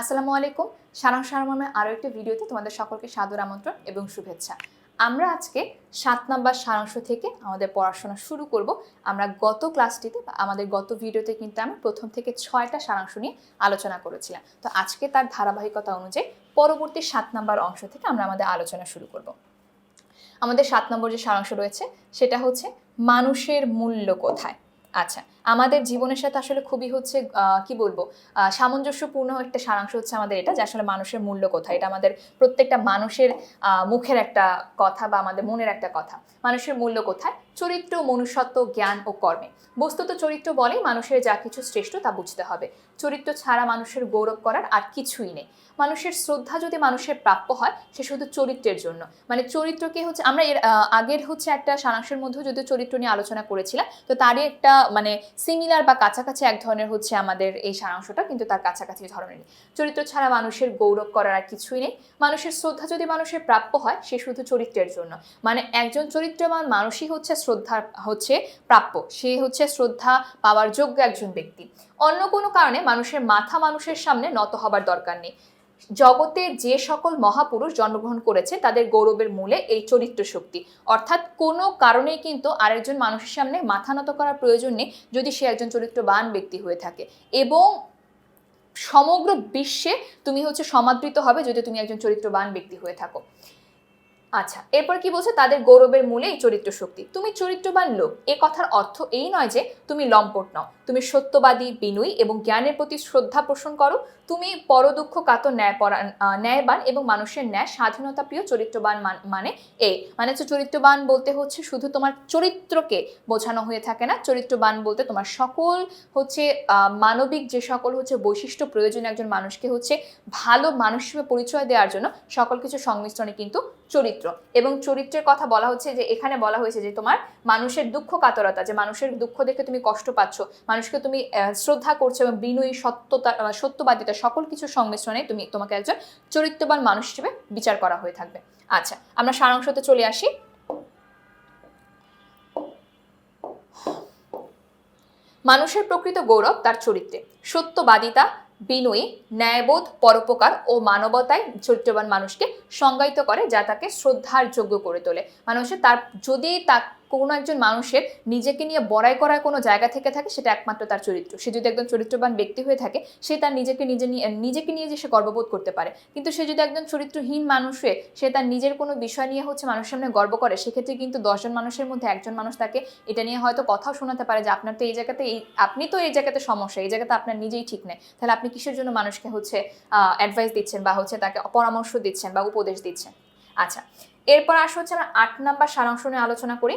আসসালামু আলাইকুম। সারাংশ সারমর্মে আরও একটি ভিডিওতে তোমাদের সকলকে সাদর আমন্ত্রণ এবং শুভেচ্ছা। আমরা আজকে সাত নাম্বার সারাংশ থেকে আমাদের পড়াশোনা শুরু করব। আমরা গত ক্লাসটিতে বা আমাদের গত ভিডিওতে কিন্তু আমরা প্রথম থেকে ছয়টা সারাংশ নিয়ে আলোচনা করেছিলাম। তো আজকে তার ধারাবাহিকতা অনুযায়ী পরবর্তী সাত নাম্বার অংশ থেকে আমরা আমাদের আলোচনা শুরু করব। আমাদের সাত নম্বর যে সারাংশ রয়েছে, সেটা হচ্ছে মানুষের মূল্য কোথায়? আচ্ছা আমাদের জীবনের সাথে আসলে খুবই হচ্ছে কি বলব সামঞ্জস্যপূর্ণ একটা সারাংশ হচ্ছে আমাদের এটা, যে আসলে মানুষের মূল্য কোথায়। এটা আমাদের প্রত্যেকটা মানুষের মুখের একটা কথা বা আমাদের মনের একটা কথা। মানুষের মূল্য কোথায়? চরিত্র, মনুষ্যত্ব, জ্ঞান ও কর্মে। বস্তুত চরিত্র বলেই মানুষের যা কিছু শ্রেষ্ঠ তা বুঝতে হবে। চরিত্র ছাড়া মানুষের গৌরব করার আর কিছুই নেই। মানুষের শ্রদ্ধা যদি মানুষের প্রাপ্য হয়, সে শুধু চরিত্রের জন্য। মানে চরিত্রকে হচ্ছে, আমরা এর আগের হচ্ছে একটা সারাংশের মধ্যেও যদি চরিত্র নিয়ে আলোচনা করেছিলাম, তো তারই একটা মানে সিমিলার বা কাছাকাছি এক ধরনের হচ্ছে আমাদের এই সারাংশটা, কিন্তু তার কাছাকাছি ধরনেরই চরিত্র ছাড়া মানুষের গৌরব করার আর কিছুই নেই। মানুষের শ্রদ্ধা যদি মানুষের প্রাপ্য হয়, সে শুধু চরিত্রের জন্য। মানে একজন চরিত্রবান মানুষই হচ্ছে শ্রদ্ধা হচ্ছে প্রাপ্য। সে হচ্ছে শ্রদ্ধা পাওয়ার যোগ্য একজন ব্যক্তি। অন্য কোনো কারণে মানুষের মাথা মানুষের সামনে নত হবার দরকার নেই। জগতে যে সকল মহাপুরুষ জন্মগ্রহণ করেছে তাদের গৌরবের মূলে এই চরিত্র শক্তি। অর্থাৎ কোনো কারণেই কিন্তু আরেকজন মানুষের সামনে মাথা নত করার প্রয়োজন নেই যদি সে একজন চরিত্রবান ব্যক্তি হয়ে থাকে। এবং সমগ্র বিশ্বে তুমি হচ্ছে সমাদৃত হবে যদি তুমি একজন চরিত্রবান ব্যক্তি হয়ে থাকো। আচ্ছা এরপর কি বলছে? তাদের গৌরবের মূলে এই চরিত্র শক্তি। তুমি চরিত্রবান লোক। এ কথার অর্থ এই নয় যে তুমি লম্পট নও। তুমি সত্যবাদী, বিনয়ী এবং জ্ঞানের প্রতি শ্রদ্ধা পোষণ করো। তুমি পরদুঃখ কাতর ন্যায় ন্যায়বান এবং মানুষের ন্যায় স্বাধীনতা প্রিয় চরিত্রবান মানে এই মানে হচ্ছে চরিত্রবান বলতে হচ্ছে শুধু তোমার চরিত্রকে বোঝানো হয়ে থাকে না। চরিত্রবান বলতে তোমার সকল হচ্ছে মানবিক যে সকল হচ্ছে বৈশিষ্ট্য প্রয়োজন একজন মানুষকে হচ্ছে ভালো মানুষ হিসেবে পরিচয় দেওয়ার জন্য সকল কিছু সংমিশ্রণে কিন্তু চরিত্র। এবং চরিত্রের কথা বলা হচ্ছে যে, এখানে বলা হয়েছে যে তোমার মানুষের দুঃখ কাতরতা, যে মানুষের দুঃখ দেখে তুমি কষ্ট পাচ্ছ মানুষকে তুমি শ্রদ্ধা করছ এবং বিনয়ী সত্যতা সত্যবাদিতা সকল কিছু সংমিশ্রণে তুমি, তোমাকে একজন চরিত্রবান মানুষ হিসেবে বিচার করা হয়ে থাকবে। আচ্ছা আমরা সারাংশতে চলে আসি। মানুষের প্রকৃত গৌরব তার চরিত্রে। সত্যবাদিতা, বিনয়ী, ন্যায়বোধ, পরোপকার ও মানবতায় চরিত্রবান মানুষকে সংজ্ঞায়িত করে যা তাকে শ্রদ্ধার যোগ্য করে তোলে। মানুষের তার, যদি তা কোনো একজন মানুষের নিজেকে নিয়ে বড়াই করার কোনো জায়গা থেকে থাকে, সেটা একমাত্র তার চরিত্র। সে যদি একজন চরিত্রবান ব্যক্তি হয়ে থাকে, সে তার নিজেকে নিজে নিয়ে, নিজেকে নিয়ে যে সে গর্ববোধ করতে পারে। কিন্তু সে যদি একজন চরিত্রহীন মানুষ হয়ে, সে তার নিজের কোনো বিষয় নিয়ে হচ্ছে মানুষের সামনে গর্ব করে, সেক্ষেত্রে কিন্তু দশজন মানুষের মধ্যে একজন মানুষ তাকে এটা নিয়ে হয়তো কথাও শোনাতে পারে যে, আপনার তো এই জায়গাতে এই, আপনি তো এই জায়গাতে সমস্যা, এই জায়গাতে আপনার নিজেই ঠিক নেই। তাহলে আপনি কিসের জন্য মানুষকে হচ্ছে অ্যাডভাইস দিচ্ছেন বা হচ্ছে তাকে পরামর্শ দিচ্ছেন বা উপদেশ দিচ্ছেন? আচ্ছা এরপর আসা হচ্ছে আমরা আট নাম্বার সারাংশ নিয়ে আলোচনা করি।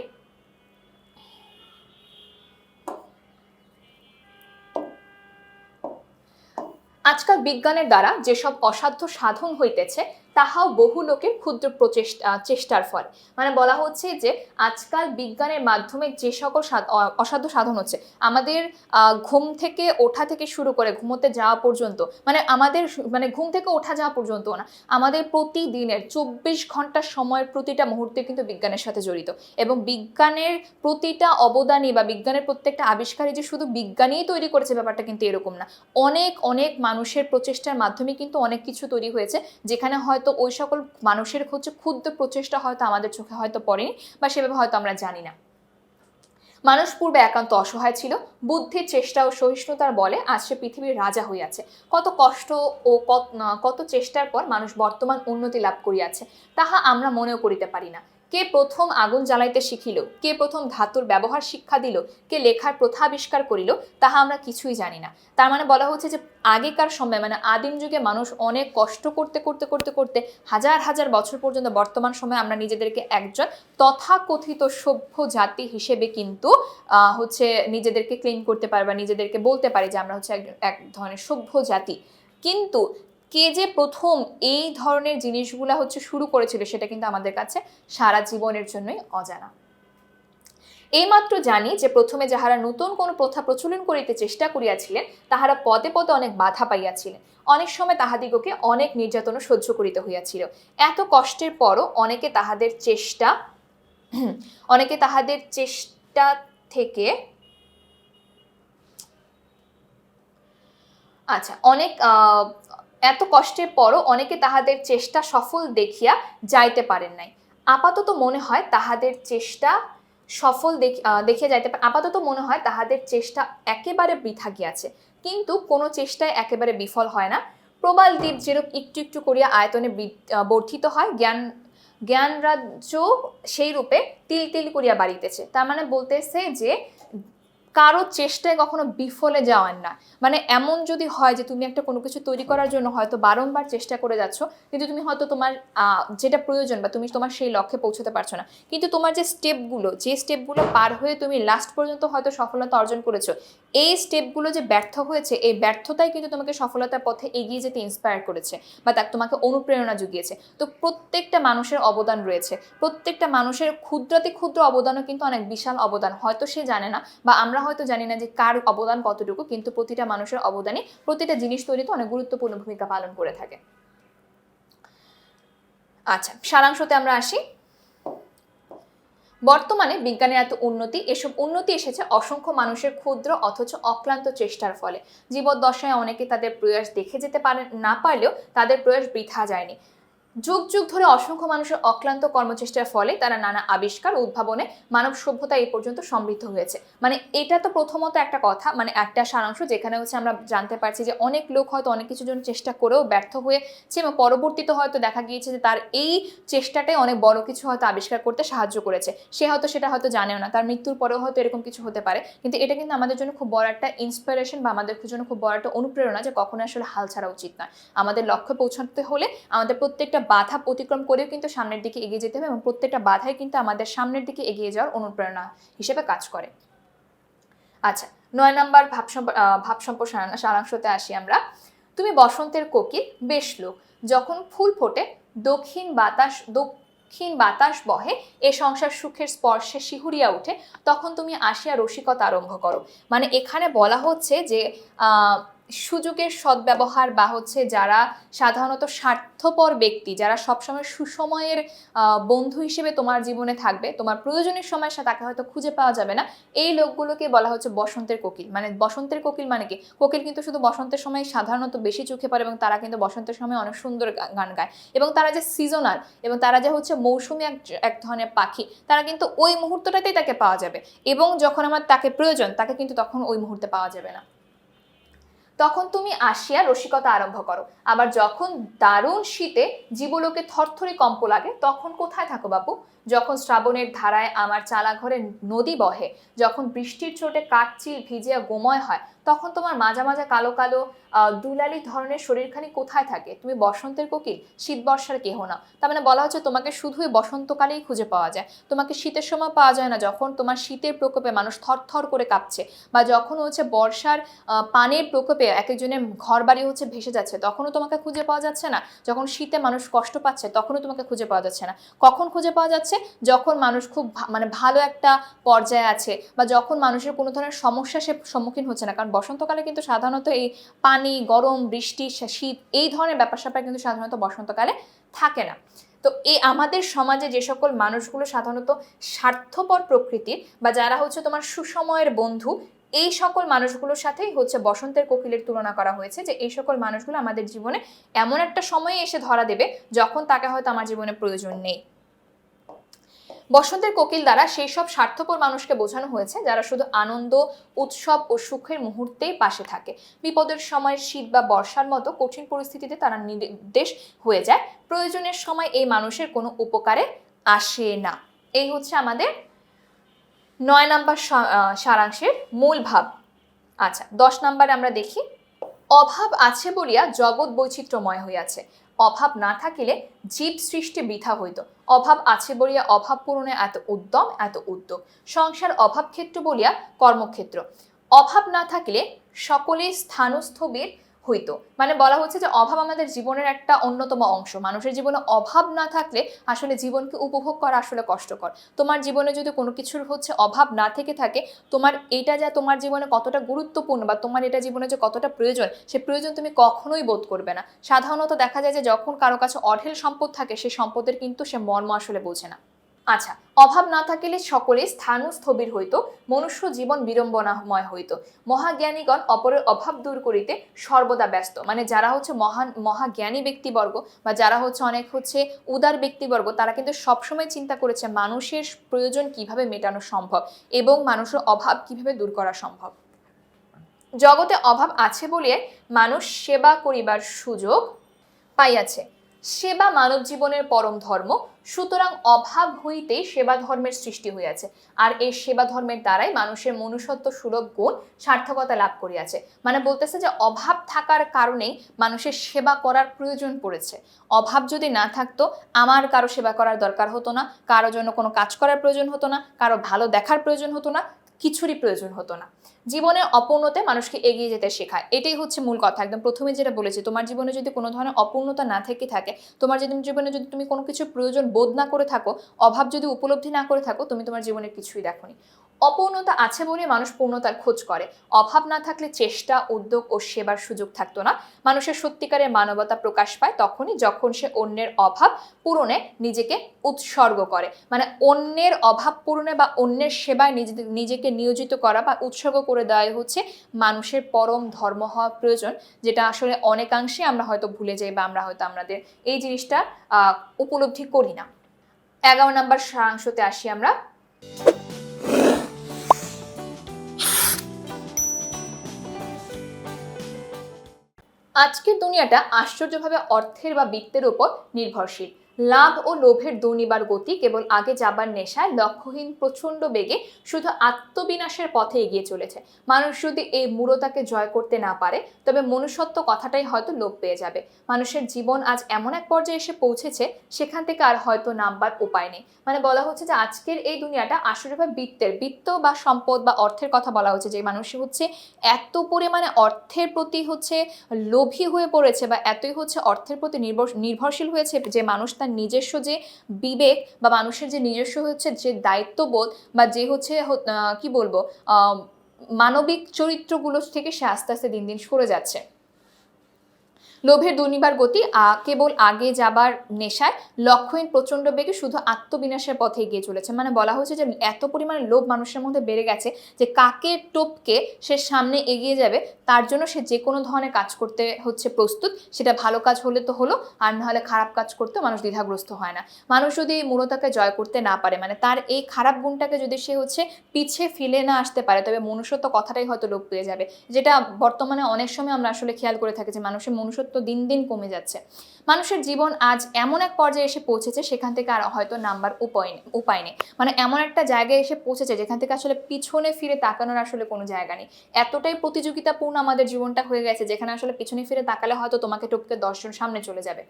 আজকাল বিজ্ঞানের দ্বারা যেসব অসাধ্য সাধন হইতেছে তাহাও বহু লোকের ক্ষুদ্র প্রচেষ্টা চেষ্টার ফল। মানে বলা হচ্ছে যে, আজকাল বিজ্ঞানের মাধ্যমে যে সকল সাধ- অসাধ্য সাধন হচ্ছে, আমাদের ঘুম থেকে ওঠা থেকে শুরু করে ঘুমোতে যাওয়া পর্যন্ত মানে আমাদের মানে ঘুম থেকে ওঠা যাওয়া পর্যন্ত না, আমাদের প্রতিদিনের চব্বিশ ঘণ্টা সময়ের প্রতিটা মুহূর্তে কিন্তু বিজ্ঞানের সাথে জড়িত। এবং বিজ্ঞানের প্রতিটা অবদানই বা বিজ্ঞানের প্রত্যেকটা আবিষ্কারই যে শুধু বিজ্ঞানীই তৈরি করেছে ব্যাপারটা কিন্তু এরকম না। অনেক অনেক মানুষের প্রচেষ্টার মাধ্যমে কিন্তু অনেক কিছু তৈরি হয়েছে, যেখানে হয়তো ওই সকল মানুষের হচ্ছে ক্ষুদ্র প্রচেষ্টা হয়তো আমাদের চোখে হয়তো পড়েনি বা সেভাবে হয়তো আমরা জানি না। মানুষ পূর্বে একান্ত অসহায় ছিল, বুদ্ধির চেষ্টা ও সহিষ্ণুতার বলে আজ সে পৃথিবীর রাজা হইয়াছে কত কষ্ট ও কত চেষ্টার পর মানুষ বর্তমান উন্নতি লাভ করিয়াছে, তাহা আমরা মনেও করিতে পারি না। কে প্রথম আগুন জ্বালাইতে শিখিল, কে প্রথম ধাতুর ব্যবহার শিক্ষা দিল, কে লেখার প্রথা আবিষ্কার করিল, তাহা আমরা কিছুই জানি না। তার মানে বলা হচ্ছে যে আগেকার সময় মানে আদিম যুগে মানুষ অনেক কষ্ট করতে করতে করতে করতে হাজার হাজার বছর পর্যন্ত বর্তমান সময়ে আমরা নিজেদেরকে একজন তথাকথিত সভ্য জাতি হিসেবে কিন্তু হচ্ছে নিজেদেরকে ক্লেম করতে পারি বা নিজেদেরকে বলতে পারি যে আমরা হচ্ছে এক এক ধরনের সভ্য জাতি। কিন্তু কে যে প্রথম এই ধরনের জিনিসগুলা হচ্ছে শুরু করেছিল সেটা কিন্তু আমাদের কাছে সারা জীবনের জন্যই অজানা। এইমাত্র জানি যে প্রথমে যাহারা নতুন কোনো প্রথা প্রচলন করিতে চেষ্টা করিয়াছিলেন, তাহারা পদে পদে অনেক বাধা পাইয়াছিলেন। অনেক সময় তাহাদিগকে অনেক নির্যাতনও সহ্য করিতে হইয়াছিল। এত কষ্টের পরও অনেকে তাহাদের চেষ্টা অনেকে তাহাদের চেষ্টা থেকে আচ্ছা অনেক এত কষ্টের পরও অনেকে তাহাদের চেষ্টা সফল দেখিয়া যাইতে পারেন নাই। আপাতত মনে হয় তাহাদের চেষ্টা সফল দেখি- দেখিয়া যাইতে পারে আপাতত মনে হয় তাহাদের চেষ্টা একেবারে বৃথা গিয়াছে। কিন্তু কোনো চেষ্টায় একেবারে বিফল হয় না। প্রবাল দ্বীপ যেরূপ একটু একটু করিয়া আয়তনে বর্ধিত হয়, জ্ঞান জ্ঞান রাজ্য সেই রূপে তিল তিল করিয়া বাড়িতেছে। তার মানে বলতেছে যে কারও চেষ্টায় কখনো বিফলে যাওয়ার না। মানে এমন যদি হয় যে তুমি একটা কোনো কিছু তৈরি করার জন্য হয়তো বারংবার চেষ্টা করে যাচ্ছ, কিন্তু তুমি হয়তো তোমার যেটা প্রয়োজন বা তুমি তোমার সেই লক্ষ্যে পৌঁছতে পারছ না। কিন্তু তোমার যে স্টেপগুলো যে স্টেপগুলো পার হয়ে তুমি লাস্ট পর্যন্ত হয়তো সফলতা অর্জন করেছ, এই স্টেপগুলো যে ব্যর্থ হয়েছে, এই ব্যর্থতাই কিন্তু তোমাকে সফলতার পথে এগিয়ে যেতে ইন্সপায়ার করেছে বা তা, তোমাকে অনুপ্রেরণা জুগিয়েছে। তো প্রত্যেকটা মানুষের অবদান রয়েছে। প্রত্যেকটা মানুষের ক্ষুদ্রাতি ক্ষুদ্র অবদানও কিন্তু অনেক বিশাল অবদান। হয়তো সে জানে না বা আমরা হয়তো জানি না যে কার অবদান কতটুকু, কিন্তু প্রতিটা মানুষের অবদানই প্রতিটা জিনিস তৈরিতে অনেক গুরুত্বপূর্ণ ভূমিকা পালন করে থাকে। আচ্ছা সারাংশতে আমরা আসি। বর্তমানে বিজ্ঞানের এত উন্নতি, এসব উন্নতি এসেছে অসংখ্য মানুষের ক্ষুদ্র অথচ অক্লান্ত চেষ্টার ফলে। জীবদ্দশায় অনেকে তাদের প্রয়াস দেখে যেতে পারে, না পারলেও তাদের প্রয়াস বৃথা যায়নি। যুগ যুগ ধরে অসংখ্য মানুষের অক্লান্ত কর্মচেষ্টার ফলে তারা নানা আবিষ্কার উদ্ভাবনে মানব সভ্যতা এই পর্যন্ত সমৃদ্ধ হয়েছে। মানে এটা তো প্রথমত একটা কথা মানে একটা সারাংশ যেখানে হচ্ছে আমরা জানতে পারছি যে অনেক লোক হয়তো অনেক কিছুর জন্য চেষ্টা করেও ব্যর্থ হয়েছে এবং পরবর্তীতে হয়তো দেখা গিয়েছে যে তার এই চেষ্টাটাই অনেক বড় কিছু হয়তো আবিষ্কার করতে সাহায্য করেছে। সে হয়তো সেটা হয়তো জানেও না, তার মৃত্যুর পরেও হয়তো এরকম কিছু হতে পারে। কিন্তু এটা কিন্তু আমাদের জন্য খুব বড় একটা ইন্সপিরেশন বা আমাদের জন্য খুব বড় একটা অনুপ্রেরণা যে কখনো আসলে হাল ছাড়া উচিত নয়। আমাদের লক্ষ্যে পৌঁছাতে হলে আমাদের প্রত্যেকটা বাধা অতিক্রম করেও কিন্তু সামনের দিকে এগিয়ে যেতে হবে এবং প্রত্যেকটা বাধাই কিন্তু আমাদের সামনের দিকে এগিয়ে যাওয়ার অনুপ্রেরণা হিসেবে কাজ করে। আচ্ছা নয় নাম্বার ভাব ভাব সম্প্রসারণ সারাংশতে আসি আমরা। তুমি বসন্তের কোকিল, বেশ লোক। যখন ফুল ফোটে, দক্ষিণ বাতাস দক্ষিণ বাতাস বহে, এ সংসার সুখের স্পর্শে শিহুরিয়া ওঠে, তখন তুমি আসিয়া রসিকতা আরম্ভ করো। মানে এখানে বলা হচ্ছে যে সুযোগের সদ্ব্যবহার বা হচ্ছে যারা সাধারণত স্বার্থপর ব্যক্তি, যারা সবসময় সুসময়ের বন্ধু হিসেবে তোমার জীবনে থাকবে, তোমার প্রয়োজনের সময় সে, তাকে হয়তো খুঁজে পাওয়া যাবে না। এই লোকগুলোকে বলা হচ্ছে বসন্তের কোকিল। মানে বসন্তের কোকিল মানে কি? কোকিল কিন্তু শুধু বসন্তের সময় সাধারণত বেশি চোখে পড়ে এবং তারা কিন্তু বসন্তের সময় অনেক সুন্দর গান গায়। এবং তারা যে সিজনাল এবং তারা যে হচ্ছে মৌসুমি এক এক ধরনের পাখি, তারা কিন্তু ওই মুহূর্তটাতেই তাকে পাওয়া যাবে। এবং যখন আমার তাকে প্রয়োজন, তাকে কিন্তু তখন ওই মুহূর্তে পাওয়া যাবে না। তখন তুমি আসিয়া রসিকতা আরম্ভ করো। আবার যখন দারুণ শীতে জীবলোকে থরথরে কম্প লাগে, তখন কোথায় থাকো বাপু? যখন শ্রাবণের ধারায় আমার চালাঘরে নদী বহে, যখন বৃষ্টির চোটে কাঠচিল ভিজিয়া গোময় হয়, তখন তোমার মাজা মাজা কালো কালো দুলালি ধরনের শরীরখানি কোথায় থাকে? তুমি বসন্তের কোকিল, শীত বর্ষার কেহ না। তার মানে বলা হচ্ছে তোমাকে শুধুই বসন্তকালেই খুঁজে পাওয়া যায়। তোমাকে শীতের সময় পাওয়া যায় না যখন তোমার শীতের প্রকোপে মানুষ থরথর করে কাঁপছে বা যখন হচ্ছে বর্ষার পানের প্রকোপে এক একজনের ঘর বাড়ি হচ্ছে ভেসে যাচ্ছে, তখনও তোমাকে খুঁজে পাওয়া যাচ্ছে না। যখন শীতে মানুষ কষ্ট পাচ্ছে, তখনও তোমাকে খুঁজে পাওয়া যাচ্ছে না। কখন খুঁজে পাওয়া যাচ্ছে? যখন মানুষ খুব মানে ভালো একটা পর্যায়ে আছে বা যখন মানুষের কোনো ধরনের সমস্যা সে সম্মুখীন হচ্ছে না। কারণ বসন্তকালে কিন্তু সাধারণত এই পানি, গরম, বৃষ্টি শীত এই ধরনের ব্যাপার স্যাপার কিন্তু সাধারণত বসন্তকালে থাকে না। তো এই আমাদের সমাজে যে সকল মানুষগুলো সাধারণত স্বার্থপর প্রকৃতির বা যারা হচ্ছে তোমার সুসময়ের বন্ধু, এই সকল মানুষগুলোর সাথেই হচ্ছে বসন্তের কোকিলের তুলনা করা হয়েছে যে এই সকল মানুষগুলো আমাদের জীবনে এমন একটা সময়ে এসে ধরা দেবে যখন তাকে হয়তো আমার জীবনে প্রয়োজন নেই। বসন্তের কোকিল দ্বারা সেই সব স্বার্থপর মানুষকে বোঝানো হয়েছে যারা শুধু আনন্দ, উৎসব ও সুখের মুহূর্তেই পাশে থাকে। বিপদের সময় শীত বা বর্ষার মতো কঠিন পরিস্থিতিতে তারা নির্দেশ হয়ে যায়। প্রয়োজনের সময় এই মানুষের কোনো উপকারে আসে না। এই হচ্ছে আমাদের নয় নাম্বার সারাংশের মূল ভাব। আচ্ছা দশ নাম্বারে আমরা দেখি, অভাব আছে বলিয়া জগৎ বৈচিত্র্যময় হইয়াছে। অভাব না থাকিলে জীব সৃষ্টি বৃথা হইত। অভাব আছে বলিয়া অভাব পূরণে এত উদ্যম, এত উদ্যোগ। সংসার অভাব ক্ষেত্র বলিয়া কর্মক্ষেত্র। অভাব না থাকিলে সকলে স্থানস্থবির হইতো। মানে বলা হচ্ছে যে অভাব আমাদের জীবনের একটা অন্যতম অংশ। মানুষের জীবনে অভাব না থাকলে আসলে জীবনকে উপভোগ করা আসলে কষ্টকর। তোমার জীবনে যদি কোনো কিছুর হচ্ছে অভাব না থেকে থাকে, তোমার এটা যা তোমার জীবনে কতটা গুরুত্বপূর্ণ বা তোমার এটা জীবনে যে কতটা প্রয়োজন, সে প্রয়োজন তুমি কখনোই বোধ করবে না। সাধারণত দেখা যায় যে যখন কারও কাছে অঢেল সম্পদ থাকে সেই সম্পদের কিন্তু সে মর্ম আসলে বোঝে না। আচ্ছা অভাব না থাকিলে সকলে স্থান স্থবির হইত, মনুষ্য জীবন বিড়ম্বনাময় হইত। মহাজ্ঞানীগণ অপরের অভাব দূর করিতে সর্বদা ব্যস্ত। মানে যারা হচ্ছে মহান, মহাজ্ঞানী ব্যক্তিবর্গ বা যারা হচ্ছে অনেক হচ্ছে উদার ব্যক্তিবর্গ, তারা কিন্তু সবসময় চিন্তা করেছে মানুষের প্রয়োজন কীভাবে মেটানো সম্ভব এবং মানুষের অভাব কীভাবে দূর করা সম্ভব। জগতে অভাব আছে বলিয়া মানুষ সেবা করিবার সুযোগ পাইয়াছে। সেবা মানব জীবনের পরম ধর্ম, সুতরাং অভাব হইতেই সেবা ধর্মের সৃষ্টি হইয়াছে। আর এই সেবা ধর্মের দ্বারাই মানুষের মনুষ্যত্ব সুলভ গুণ, সার্থকতা লাভ করিয়াছে। মানে বলতেছে যে, অভাব থাকার কারণেই মানুষের সেবা করার প্রয়োজন পড়েছে। অভাব যদি না থাকতো, আমার কারও সেবা করার দরকার হতো না, কারও জন্য কোনো কাজ করার প্রয়োজন হতো না, কারও ভালো দেখার প্রয়োজন হতো না কিছুরই প্রয়োজন হতো না। জীবনে অপূর্ণতে মানুষকে এগিয়ে যেতে শেখায়। এটাই হচ্ছে মূল কথা। একদম প্রথমে যেটা বলেছি, তোমার জীবনে যদি কোনো ধরনের অপূর্ণতা না থেকে থাকে, তোমার যদি জীবনে যদি তুমি কোনো কিছু প্রয়োজন বোধ না করে থাকো, অভাব যদি উপলব্ধি না করে থাকো, তুমি তোমার জীবনে কিছুই দেখোনি। অপূর্ণতা আছে বলে মানুষ পূর্ণতার খোঁজ করে। অভাব না থাকলে চেষ্টা, উদ্যোগ ও সেবার সুযোগ থাকতো না। মানুষের সত্যিকারের মানবতা প্রকাশ পায় তখনই যখন সে অন্যের অভাব পূরণে নিজেকে উৎসর্গ করে। মানে অন্যের অভাব পূরণে বা অন্যের সেবায় নিজে- নিজেকে নিয়োজিত করা বা উৎসর্গ করে দেওয়াই হচ্ছে মানুষের পরম ধর্ম হওয়া প্রয়োজন, যেটা আসলে অনেকাংশে আমরা হয়তো ভুলে যাই বা আমরা হয়তো আমাদের এই জিনিসটা উপলব্ধি করি না। এগারো নাম্বার সারাংশতে আসি আমরা। আজকের দুনিয়াটা আশ্চর্যভাবে অর্থের বা বিত্তের উপর নির্ভরশীল। লাভ ও লোভের দুর্নিবার গতি কেবল আগে যাবার নেশায় লক্ষ্যহীন প্রচণ্ড বেগে শুধু আত্মবিনাশের পথে এগিয়ে চলেছে। মানুষ যদি এই মূলতাকে জয় করতে না পারে, তবে মনুষ্যত্ব কথাটাই হয়তো লোপ পেয়ে যাবে। মানুষের জীবন আজ এমন এক পর্যায়ে এসে পৌঁছেছে, সেখান থেকে আর হয়তো নামবার উপায় নেই। মানে বলা হচ্ছে যে আজকের এই দুনিয়াটা আসলে বৃত্তের, বৃত্ত বা সম্পদ বা অর্থের কথা বলা হচ্ছে। যে মানুষ হচ্ছে এত পরিমাণে অর্থের প্রতি হচ্ছে লোভী হয়ে পড়েছে বা এতই হচ্ছে অর্থের প্রতি নির্ভর, নির্ভরশীল হয়েছে যে মানুষ তার নিজস্ব যে বিবেক বা মানুষের যে নিজস্ব হচ্ছে যে দায়িত্ববোধ বা যে হচ্ছে কি বলব মানবিক চরিত্রগুলো থেকে সে আস্তে আস্তে দিন দিন সরে যাচ্ছে। লোভের দুর্নিবার গতি কেবল আগে যাবার নেশায় লক্ষ্যহীন প্রচণ্ড বেগে শুধু আত্মবিনাশের পথে এগিয়ে চলেছে। মানে বলা হয়েছে যে এত পরিমাণে লোভ মানুষের মধ্যে বেড়ে গেছে যে কাকে টোপকে সে সামনে এগিয়ে যাবে, তার জন্য সে যে কোনো ধরনের কাজ করতে হচ্ছে প্রস্তুত। সেটা ভালো কাজ হলে তো হলো, আর নাহলে খারাপ কাজ করতে মানুষ দ্বিধাগ্রস্ত হয় না। মানুষ যদি এই মূলতাকে জয় করতে না পারে মানে তার এই খারাপ গুণটাকে যদি সে হচ্ছে পিছে ফেলে না আসতে পারে, তবে মনুষ্যত্ব কথাটাই হয়তো লোপ পেয়ে যাবে। যেটা বর্তমানে অনেক সময় আমরা আসলে খেয়াল করে থাকি যে মানুষের মনুষ্যত্ব দিন দিন কমে যাচ্ছে। মানুষের জীবন আজ এমন এক পর্যায়ে এসে পৌঁছেছে সেখান থেকে আর হয়তো নাম্বার উপায় নেই উপায় নেই। মানে এমন একটা জায়গায় এসে পৌঁছেছে যেখান থেকে আসলে পিছনে ফিরে তাকানোর আসলে কোনো জায়গা নেই। এতটাই প্রতিযোগিতাপূর্ণ আমাদের জীবনটা হয়ে গেছে যেখানে আসলে পিছনে ফিরে তাকালে হয়তো তোমাকে টপকে দশজন সামনে চলে যাবে।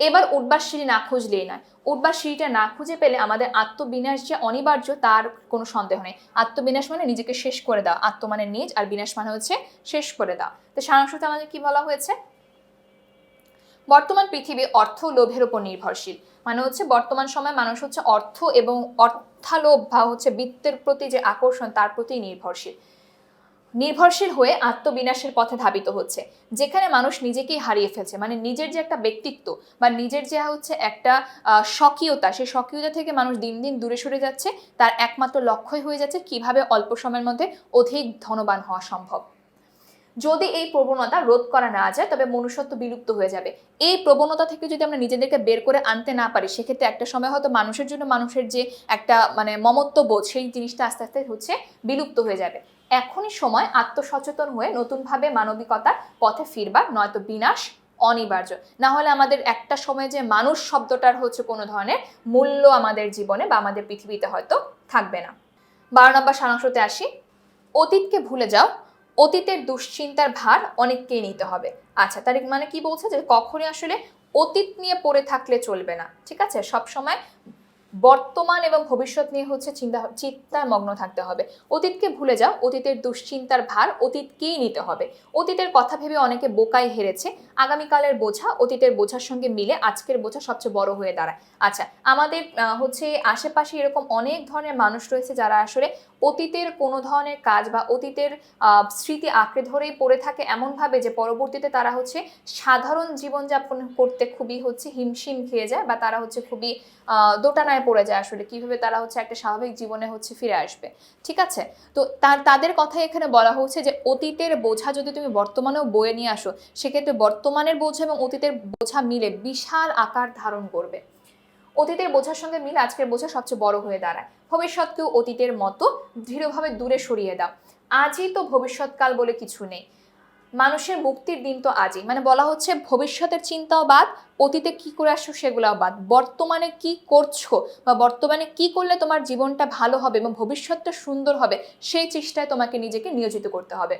এবার উঠবার সিঁড়ি না খুঁজলেই নয়। উঠবার সিঁড়িটা না খুঁজে পেলে আমাদের আত্মবিনাশ যে অনিবার্য, তার কোনো সন্দেহ নেই। আত্মবিনাশ মানে নিজেকে শেষ করে দাও আত্ম মানে নিজ, আর বিনাশ মানে হচ্ছে শেষ করে দাও তো সারাংশতে আমাদের কি বলা হয়েছে? বর্তমান পৃথিবী অর্থ লোভের উপর নির্ভরশীল। মানে হচ্ছে বর্তমান সময় মানুষ হচ্ছে অর্থ এবং অর্থালোভ বা হচ্ছে বৃত্তের প্রতি যে আকর্ষণ, তার প্রতি নির্ভরশীল। নির্ভরশীল হয়ে আত্মবিনাশের পথে ধাবিত হচ্ছে, যেখানে মানুষ নিজেকেই হারিয়ে ফেলছে। মানে নিজের যে একটা ব্যক্তিত্ব বা নিজের যে হচ্ছে একটা স্বকীয়তা, সেই স্বকীয়তা থেকে মানুষ দিন দিন দূরে সরে যাচ্ছে, তার একমাত্র লক্ষ্যই হয়ে যাচ্ছে কীভাবে অল্প সময়ের মধ্যে অধিক ধনবান হওয়া সম্ভব। যদি এই প্রবণতা রোধ করা না যায়, তবে মনুষ্যত্ব বিলুপ্ত হয়ে যাবে। এই প্রবণতা থেকে যদি আমরা নিজেদেরকে বের করে আনতে না পারি, সেক্ষেত্রে একটা সময় হয়তো মানুষের জন্য মানুষের যে একটা মানে মমত্ববোধ, সেই জিনিসটা আস্তে আস্তে হচ্ছে বিলুপ্ত হয়ে যাবে। এখনই সময় আত্মসচেতন হয়ে নতুনভাবে মানবিকতার পথে ফিরবার, নয়তো বিনাশ, অনিবার্য। না হলে আমাদের একটা সময় যে মানুষ শব্দটার হচ্ছে কোনো ধরনের মূল্য আমাদের জীবনে বা আমাদের পৃথিবীতে হয়তো থাকবে না। বারো নম্বর সারাংশতে আসি। অতীতকে ভুলে যাও। অতীতের দুশ্চিন্তার ভার অনেককেই নিতে হবে। আচ্ছা তার মানে কি বলছে? যে কখনই আসলে অতীত নিয়ে পড়ে থাকলে চলবে না। ঠিক আছে? সব সময় বর্তমান এবং ভবিষ্যৎ নিয়ে হচ্ছে চিন্তা চিন্তায় মগ্ন থাকতে হবে। অতীতকে ভুলে যাও, অতীতের দুশ্চিন্তার ভার অতীতকেই নিতে হবে। অতীতের কথা ভেবে অনেকে বোকায় হেরেছে, আগামীকালের বোঝা অতীতের বোঝার সঙ্গে মিলে আজকের বোঝা সবচেয়ে বড় হয়ে দাঁড়ায়। আচ্ছা আমাদের হচ্ছে আশেপাশে এরকম অনেক ধরনের মানুষ রয়েছে যারা আসলে অতীতের কোনো ধরনের কাজ বা অতীতের স্মৃতি আঁকড়ে ধরেই পড়ে থাকে এমনভাবে যে পরবর্তীতে তারা হচ্ছে সাধারণ জীবনযাপন করতে খুবই হচ্ছে হিমশিম খেয়ে যায় বা তারা হচ্ছে খুবই দোটানায় পড়ে যায় আসলে কীভাবে তারা হচ্ছে একটা স্বাভাবিক জীবনে হচ্ছে ফিরে আসবে। ঠিক আছে? তো তার, তাদের কথা এখানে বলা হচ্ছে যে অতীতের বোঝা যদি তুমি বর্তমানেও বয়ে নিয়ে আসো, সেক্ষেত্রে বর্তমানের বোঝা এবং অতীতের বোঝা মিলে বিশাল আকার ধারণ করবে। অতীতের বোঝার সঙ্গে মিলে আজকের বোঝা সবচেয়ে বড় হয়ে দাঁড়ায়। ভবিষ্যৎকেও অতীতের মতো দৃঢ়ভাবে দূরে সরিয়ে দাও। আজই তো ভবিষ্যৎকাল বলে কিছু নেই। মানুষের মুক্তির দিন তো আজই। মানে বলা হচ্ছে ভবিষ্যতের চিন্তাও বাদ, অতীতে কি করে আসছো সেগুলোও বাদ। বর্তমানে কি করছ বা বর্তমানে কি করলে তোমার জীবনটা ভালো হবে এবং ভবিষ্যৎটা সুন্দর হবে, সেই চেষ্টায় তোমাকে নিজেকে নিয়োজিত করতে হবে।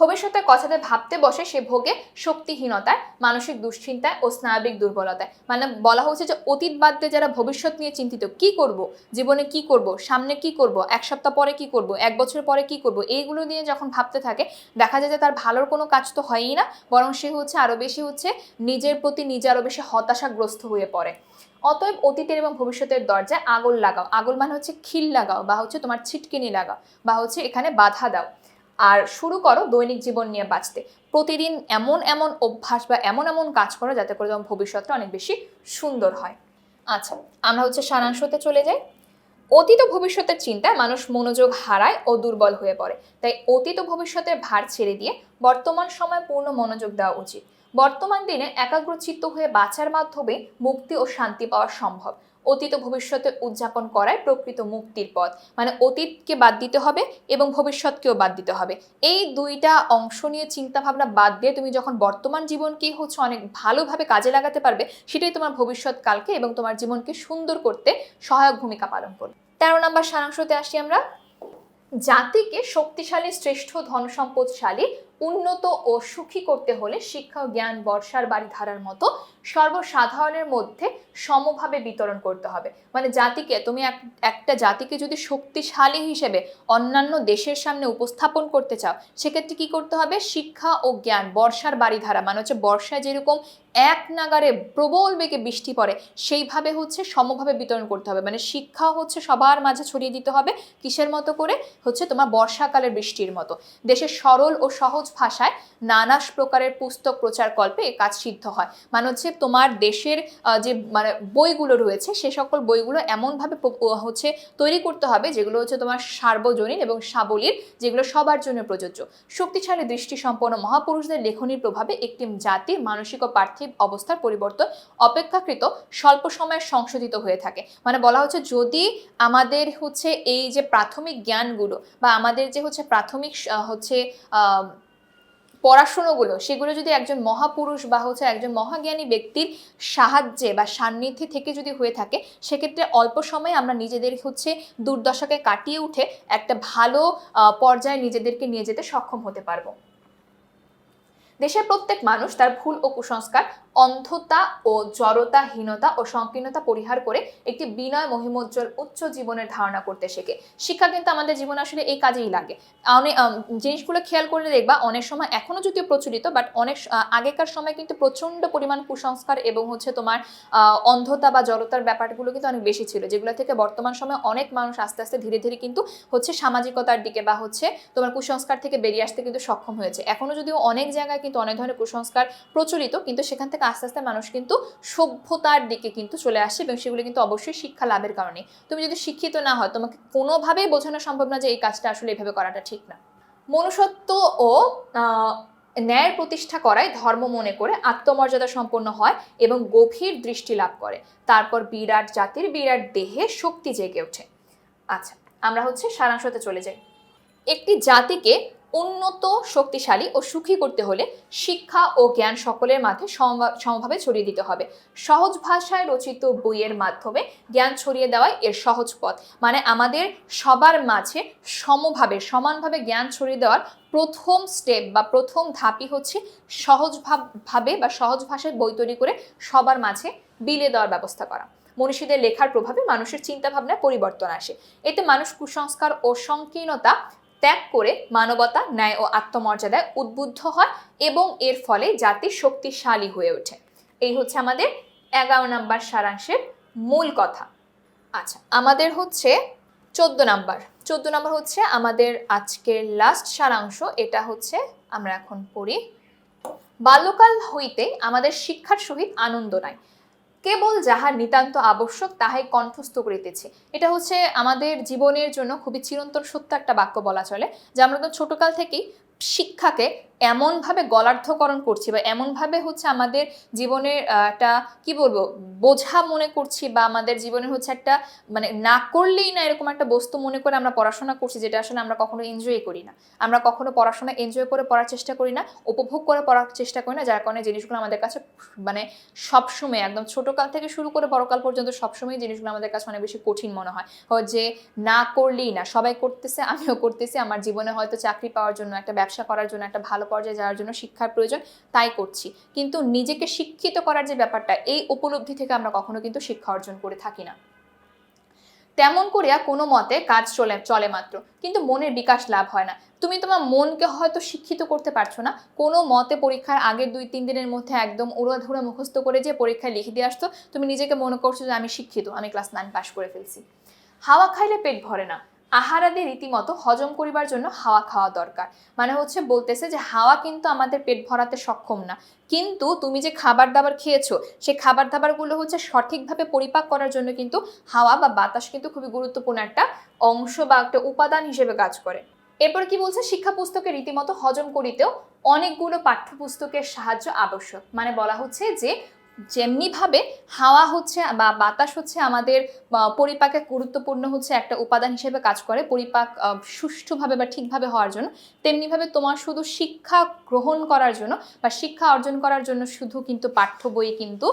ভবিষ্যতের কথাতে ভাবতে বসে সে ভোগে শক্তিহীনতায়, মানসিক দুশ্চিন্তায় ও স্নায়বিক দুর্বলতায়। মানে বলা হচ্ছে যে অতীত বাদ দিয়ে যারা ভবিষ্যৎ নিয়ে চিন্তিত, কি করব? জীবনে কি করব? সামনে কি করব? এক সপ্তাহ পরে কি করব? এক বছর পরে কি করব? এইগুলো নিয়ে যখন ভাবতে থাকে, দেখা যায় যে তার ভালোর কোনো কাজ তো হয়ই না, বরং সে হচ্ছে আরও বেশি হচ্ছে নিজের প্রতি নিজে আরও বেশি হতাশাগ্রস্ত হয়ে পড়ে। অতএব অতীতের এবং ভবিষ্যতের দরজায় আগল লাগাও। আগল মানে হচ্ছে খিল লাগাও বা হচ্ছে তোমার ছিটকিনি লাগাও বা হচ্ছে এখানে বাধা দাও। আর শুরু করো দৈনিক জীবন নিয়ে বাঁচতে। প্রতিদিন এমন এমন অভ্যাস বা এমন এমন কাজ করো যাতে করে তোমার ভবিষ্যৎটা অনেক বেশি সুন্দর হয়। আচ্ছা আমরা হচ্ছে সারাংশতে চলে যাই। অতীত ভবিষ্যতের চিন্তায় মানুষ মনোযোগ হারায় ও দুর্বল হয়ে পড়ে। তাই অতীত ভবিষ্যতের ভার ছেড়ে দিয়ে বর্তমান সময় পূর্ণ মনোযোগ দেওয়া উচিত। বর্তমান দিনে একাগ্রচিত্ত হয়ে বাঁচার মাধ্যমে মুক্তি ও শান্তি পাওয়া সম্ভব। অতীত ও ভবিষ্যতে উদযাপন করায় প্রকৃত মুক্তির পথ। মানে অতীতকে বাদ দিতে হবে এবং ভবিষ্যৎকেও বাদ দিতে হবে। এই দুইটা অংশ নিয়ে চিন্তা ভাবনা বাদ দিয়ে তুমি যখন বর্তমান জীবনকে হচ্ছে অনেক ভালোভাবে কাজে লাগাতে পারবে, সেটাই তোমার ভবিষ্যৎ কালকে এবং তোমার জীবনকে সুন্দর করতে সহায়ক ভূমিকা পালন করবে। তেরো নম্বর সারাংশতে আসি আমরা। জাতিকে শক্তিশালী, শ্রেষ্ঠ, ধনসম্পদশালী, উন্নত ও সুখী করতে হলে শিক্ষা জ্ঞান বর্ষার বাড়ি ধারার মতো সর্বসাধারণের মধ্যে সমভাবে বিতরণ করতে হবে। মানে জাতিকে, তুমি এক, একটা জাতিকে যদি শক্তিশালী হিসেবে অন্যান্য দেশের সামনে উপস্থাপন করতে চাও, সেক্ষেত্রে কি করতে হবে? শিক্ষা ও জ্ঞান, বর্ষার বাড়ি ধারা মানে হচ্ছে বর্ষায় যেরকম এক নাগারে প্রবল বেগে বৃষ্টি পড়ে, সেইভাবে হচ্ছে সমভাবে বিতরণ করতে হবে। মানে শিক্ষা হচ্ছে সবার মাঝে ছড়িয়ে দিতে হবে, কিসের মতো করে? হচ্ছে তোমার বর্ষাকালের বৃষ্টির মতো। দেশের সরল ও সহজ ভাষায় নানা প্রকারের পুস্তক প্রচার কল্পে কাজ সিদ্ধ হয়। মানে হচ্ছে তোমার দেশের যে মানে বইগুলো রয়েছে, সে সকল বইগুলো এমনভাবে হচ্ছে তৈরি করতে হবে, যেগুলো হচ্ছে তোমার সার্বজনীন এবং সাবলীল, যেগুলো সবার জন্য প্রযোজ্য। শক্তিশালী দৃষ্টি সম্পন্ন মহাপুরুষদের লেখনীর প্রভাবে একটি জাতির মানসিক ও পার্থিব অবস্থার পরিবর্তন অপেক্ষাকৃত স্বল্প সময়ে সংশোধিত হয়ে থাকে। মানে বলা হচ্ছে, যদি আমাদের হচ্ছে এই যে প্রাথমিক জ্ঞানগুলো বা আমাদের যে হচ্ছে প্রাথমিক হচ্ছে পড়াশুনোগুলো, সেগুলো যদি একজন মহাপুরুষ বা হচ্ছে একজন মহাজ্ঞানী ব্যক্তির সাহায্যে বা সান্নিধ্যে থেকে যদি হয়ে থাকে, সেক্ষেত্রে অল্প সময়ে আমরা নিজেদের হচ্ছে দুর্দশাকে কাটিয়ে উঠে একটা ভালো পর্যায়ে নিজেদেরকে নিয়ে যেতে সক্ষম হতে পারব। দেশের প্রত্যেক মানুষ তার ভুল ও কুসংস্কার, অন্ধতা ও জড়তাহীনতা ও সংকীর্ণতা পরিহার করে একটি বিনয় মহিমোজ্জ্বল উচ্চ জীবনের ধারণা করতে শেখে। শিক্ষা কিন্তু আমাদের জীবনে আসলে এই কাজেই লাগে। অনেক জিনিসগুলো খেয়াল করলে দেখবা, অনেক সময় এখনও যদিও প্রচলিত বাট অনেক আগেকার সময় কিন্তু প্রচণ্ড পরিমাণ কুসংস্কার এবং হচ্ছে তোমার অন্ধতা বা জড়তার ব্যাপারগুলো কিন্তু অনেক বেশি ছিল, যেগুলো থেকে বর্তমান সময়ে অনেক মানুষ আস্তে আস্তে ধীরে ধীরে কিন্তু হচ্ছে সামাজিকতার দিকে বা হচ্ছে তোমার কুসংস্কার থেকে বেরিয়ে আসতে কিন্তু সক্ষম হয়েছে। এখনও যদিও অনেক জায়গায় কিন্তু অনেক ধরনের কুসংস্কার প্রচলিত কিন্তু সেখান থেকে আস্তে আস্তে মানুষ কিন্তু সভ্যতার দিকে কিন্তু চলে আসে এবং সেগুলো কিন্তু অবশ্যই শিক্ষা লাভের কারণে। তুমি যদি শিক্ষিত না হয় তোমাকে কোনোভাবেই বোঝানো সম্ভব না যে এই কাজটা আসলে এভাবে করাটা ঠিক না। মনুষ্যত্ব ও আহ, ন্যায়ের প্রতিষ্ঠা করায় ধর্ম মনে করে আত্মমর্যাদা সম্পন্ন হয় এবং গভীর দৃষ্টি লাভ করে। তারপর বিরাট জাতির বিরাট দেহে শক্তি জেগে ওঠে। আচ্ছা আমরা হচ্ছে সারাংশতে চলে যাই। একটি জাতিকে উন্নত, শক্তিশালী ও সুখী করতে হলে শিক্ষা ও জ্ঞান সকলের মাঝে সমভাবে ছড়িয়ে দিতে হবে। সহজ ভাষায় রচিত বইয়ের মাধ্যমে জ্ঞান ছড়িয়ে দেওয়াই এর সহজ পথ। মানে আমাদের সবার মাঝে সমভাবে, সমানভাবে জ্ঞান ছড়িয়ে দেওয়ার প্রথম স্টেপ বা প্রথম ধাপই হচ্ছে সহজভাবে ভাবে বা সহজ ভাষায় বই তৈরি করে সবার মাঝে বিলে দেওয়ার ব্যবস্থা করা। মনীষীদের লেখার প্রভাবে মানুষের চিন্তাভাবনায় পরিবর্তন আসে। এতে মানুষ কুসংস্কার ও সংকীর্ণতা ত্যাগ করে মানবতা, ন্যায় ও আত্মমর্যাদায় উদ্বুদ্ধ হয় এবং এর ফলে জাতি শক্তিশালী হয়ে ওঠে। এই হচ্ছে আমাদের এগারো নম্বর সারাংশের মূল কথা। আচ্ছা আমাদের হচ্ছে চোদ্দ নাম্বার। চোদ্দ নাম্বার হচ্ছে আমাদের আজকের লাস্ট সারাংশ, এটা হচ্ছে আমরা এখন পড়ি, বাল্যকাল হইতে আমাদের শিক্ষার সহিত আনন্দ নাই। কেবল যাহার নিতান্ত আবশ্যক তাহাই কণ্ঠস্থ করিতেছে। এটা হচ্ছে আমাদের জীবনের জন্য খুবই চিরন্তন সত্য একটা বাক্য বলা চলে, যে আমরা তো ছোটকাল থেকেই শিক্ষাকে এমনভাবে গলার্ধকরণ করছি বা এমনভাবে হচ্ছে আমাদের জীবনের একটা, কি বলব, বোঝা মনে করছি বা আমাদের জীবনের হচ্ছে একটা মানে না করলেই না এরকম একটা বস্তু মনে করে আমরা পড়াশোনা করছি যেটা আসলে আমরা কখনো এনজয় করি না। আমরা কখনো পড়াশোনা এনজয় করে পড়ার চেষ্টা করি না, উপভোগ করে পড়ার চেষ্টা করি না, যার কারণে জিনিসগুলো আমাদের কাছে মানে সবসময়, একদম ছোটকাল থেকে শুরু করে বড়কাল পর্যন্ত সবসময় জিনিসগুলো আমাদের কাছে অনেক বেশি কঠিন মনে হয় যে না করলেই না, সবাই করতেছে, আমিও করতেছি, আমার জীবনে হয়তো চাকরি পাওয়ার জন্য, একটা ব্যবসা করার জন্য, একটা ভালো পর্যায়ে যাওয়ার জন্য শিক্ষার প্রয়োজন, তাই করছি। কিন্তু নিজেকে শিক্ষিত করার যে ব্যাপারটা, এই উপলব্ধি থেকে আমরা কখনো কিন্তু শিক্ষা অর্জন করে থাকি না। তেমন করিয়া কোনো মতে কাজ চলে চলে মাত্র। কিন্তু মনের বিকাশ লাভ হয় না। তুমি তোমার মনকে হয়তো শিক্ষিত করতে পারছ না। কোনো মতে পরীক্ষার আগের দুই, তিন দিনের মধ্যে একদম উড়াধুরা মুখস্থ করে যে পরীক্ষায় লিখে দিয়ে আসতো তুমি নিজেকে মনে করছ যে আমি শিক্ষিত, আমি ক্লাস নাইন পাশ করে ফেলছি। হাওয়া খাইলে পেট ভরে না। আহারাদি রীতিমতো হজম করিবার জন্য হাওয়া খাওয়া দরকার। মানে হচ্ছে বলতেছে যে, হাওয়া কিন্তু আমাদের পেট ভরাতে সক্ষম না। কিন্তু তুমি যে খাবার দাবার খেয়েছো সেই খাবার দাবারগুলো হচ্ছে সঠিকভাবে পরিপাক করার জন্য কিন্তু হাওয়া বা বাতাস কিন্তু খুবই গুরুত্বপূর্ণ একটা অংশ বা একটা উপাদান হিসেবে কাজ করে। এরপর কি বলছে? শিক্ষা পুস্তকে রীতিমতো হজম করিতেও অনেকগুলো পাঠ্যপুস্তকের সাহায্য আবশ্যক। মানে বলা হচ্ছে যে যেমনিভাবে হাওয়া হচ্ছে বা বাতাস হচ্ছে আমাদের পরিপাকে গুরুত্বপূর্ণ হচ্ছে একটা উপাদান হিসেবে কাজ করে, পরিপাক সুষ্ঠুভাবে বা ঠিকভাবে হওয়ার জন্য। তেমনিভাবে তোমার শুধু শিক্ষা গ্রহণ করার জন্য বা শিক্ষা অর্জন করার জন্য শুধু কিন্তু পাঠ্য বই কিন্তু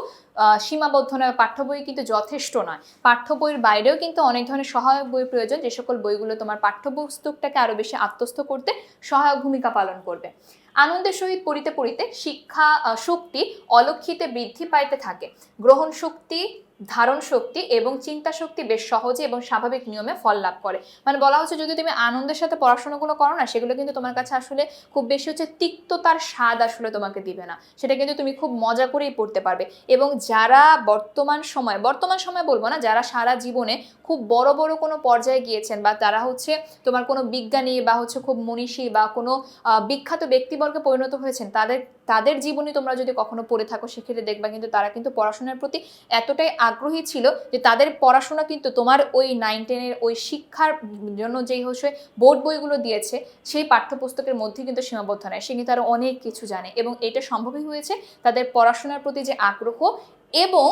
সীমাবদ্ধ নয় পাঠ্য বই কিন্তু যথেষ্ট নয়। পাঠ্য বইয়ের বাইরেও কিন্তু অনেক ধরনের সহায়ক বই প্রয়োজন, যে সকল বইগুলো তোমার পাঠ্যপুস্তকটাকে আরও বেশি আত্মস্থ করতে সহায়ক ভূমিকা পালন করবে। আনন্দের সহিত পড়িতে পড়িতে শিক্ষা শক্তি অলক্ষিতে বৃদ্ধি পাইতে থাকে। গ্রহণ শক্তি ধারণ শক্তি এবং চিন্তা শক্তি বেশ সহজে এবং স্বাভাবিক নিয়মে ফল লাভ করে। মানে বলা হচ্ছে, যদি তুমি আনন্দের সাথে পড়াশোনাগুলো করো না, সেগুলো কিন্তু তোমার কাছে আসলে খুব বেশি হচ্ছে তিক্ততার স্বাদ আসলে তোমাকে দিবে না। সেটা কিন্তু তুমি খুব মজা করেই পড়তে পারবে। এবং যারা বর্তমান সময় বর্তমান সময় বলব না, যারা সারা জীবনে খুব বড় বড় কোনো পর্যায়ে গিয়েছেন বা তারা হচ্ছে তোমার কোনো বিজ্ঞানী বা হচ্ছে খুব মনীষী বা কোনো বিখ্যাত ব্যক্তিবর্গে পরিণত হয়েছেন, তাদের তাদের জীবনী তোমরা যদি কখনো পড়ে থাকো, সেক্ষেত্রে দেখবা কিন্তু তারা কিন্তু পড়াশোনার প্রতি এতটাই আগ্রহী ছিল যে তাদের পড়াশোনা কিন্তু তোমার ওই নাইন টেনের ওই শিক্ষার জন্য যেই হচ্ছে বোর্ড বইগুলো দিয়েছে, সেই পাঠ্যপুস্তকের মধ্যে কিন্তু সীমাবদ্ধ নয় সে কিন্তু আরও অনেক কিছু জানে এবং এটা সম্ভবই হয়েছে তাদের পড়াশোনার প্রতি যে আগ্রহ এবং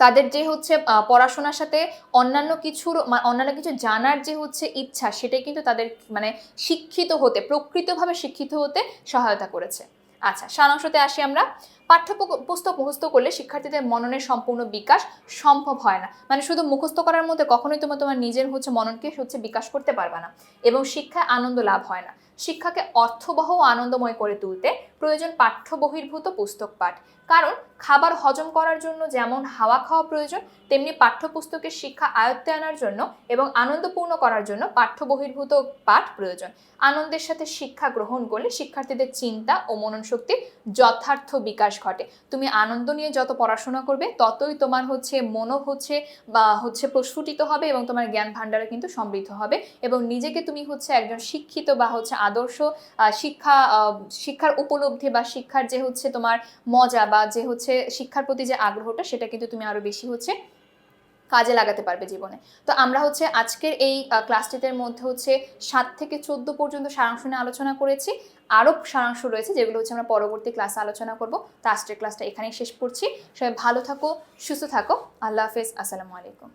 তাদের যে হচ্ছে পড়াশোনার সাথে অন্যান্য কিছুর অন্যান্য কিছু জানার যে হচ্ছে ইচ্ছা, সেটাই কিন্তু তাদের মানে শিক্ষিত হতে, প্রকৃতভাবে শিক্ষিত হতে সহায়তা করেছে। আচ্ছা সারাংশতে আসি আমরা। পাঠ্য পুস্তক মুখস্থ করলে শিক্ষার্থীদের মননের সম্পূর্ণ বিকাশ সম্ভব হয় না। মানে শুধু মুখস্থ করার মধ্যে কখনোই তোমার তোমার নিজের হচ্ছে মননকে হচ্ছে বিকাশ করতে পারবে না এবং শিক্ষায় আনন্দ লাভ হয় না। শিক্ষাকে অর্থবহ আনন্দময় করে তুলতে প্রয়োজন পাঠ্য বহির্ভূত পুস্তক পাঠ। কারণ খাবার হজম করার জন্য যেমন হাওয়া খাওয়া প্রয়োজন, তেমনি পাঠ্যপুস্তকের শিক্ষা আয়ত্তে আনার জন্য এবং আনন্দপূর্ণ করার জন্য পাঠ্য বহির্ভূত পাঠ প্রয়োজন। আনন্দের সাথে শিক্ষা গ্রহণ করলে শিক্ষার্থীদের চিন্তা ও মনন শক্তির যথার্থ বিকাশ ঘটে। তুমি আনন্দ নিয়ে যত পড়াশোনা করবে, ততই তোমার হচ্ছে মনও হচ্ছে বা হচ্ছে প্রস্ফুটিত হবে এবং তোমার জ্ঞান ভাণ্ডারও কিন্তু সমৃদ্ধ হবে এবং নিজেকে তুমি হচ্ছে একজন শিক্ষিত বা হচ্ছে আদর্শ শিক্ষা শিক্ষার উপলব্ধি বা শিক্ষার যে হচ্ছে তোমার মজা বা যে হচ্ছে শিক্ষার প্রতি যে আগ্রহটা, সেটা কিন্তু তুমি আরও বেশি হচ্ছে কাজে লাগাতে পারবে জীবনে। তো আমরা হচ্ছে আজকের এই ক্লাসটিতে মধ্যে হচ্ছে সাত থেকে চোদ্দ পর্যন্ত সারাংশ নিয়ে আলোচনা করেছি। আরও সারাংশ রয়েছে যেগুলো হচ্ছে আমরা পরবর্তী ক্লাসে আলোচনা করব। তো আজকের ক্লাসটা এখানেই শেষ করছি। সবাই ভালো থাকো, সুস্থ থাকো। আল্লাহ হাফেজ। আসসালামু আলাইকুম।